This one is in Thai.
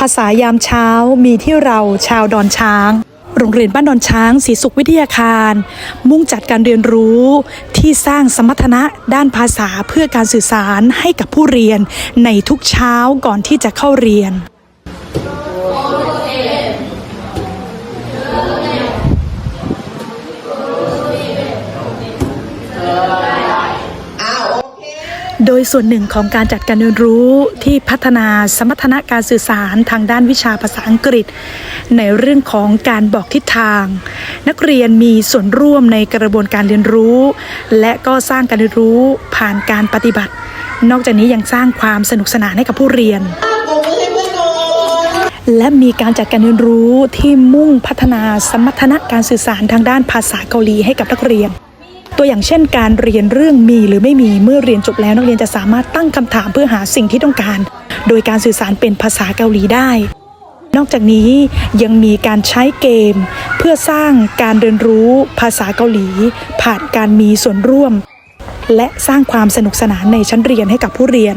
ภาษายามเช้ามีที่เราชาวดอนช้าง โรงเรียนบ้านดอนช้างศรีสุขวิทยาคาร มุ่งจัดการเรียนรู้ที่สร้างสมรรถนะด้านภาษาเพื่อการสื่อสารให้กับผู้เรียนในทุกเช้าก่อนที่จะเข้าเรียน โดยส่วนหนึ่งของการจัดการเรียนรู้ที่พัฒนาสมรรถนะการสื่อสารทางด้านวิชาภาษาอังกฤษ ในเรื่องของการบอกทิศทาง นักเรียนมีส่วนร่วมในกระบวนการเรียนรู้ และก็สร้างการเรียนรู้ผ่านการปฏิบัติ นอกจากนี้ยังสร้างความสนุกสนานให้กับผู้เรียนและมีการจัดการเรียนรู้ที่มุ่งพัฒนาสมรรถนะการสื่อสารทางด้านภาษาเกาหลีให้กับนักเรียน ตัวอย่างเช่น การเรียนเรื่องมีหรือไม่มีเมื่อเรียนจบแล้วนักเรียนจะสามารถตั้งคำถามเพื่อหาสิ่งที่ต้องการ โดยการสื่อสารเป็นภาษาเกาหลีได้ นอกจากนี้ยังมีการใช้เกม เพื่อสร้างการเรียนรู้ภาษาเกาหลี ผ่านการมีส่วนร่วม และสร้างความสนุกสนานในชั้นเรียนให้กับผู้เรียน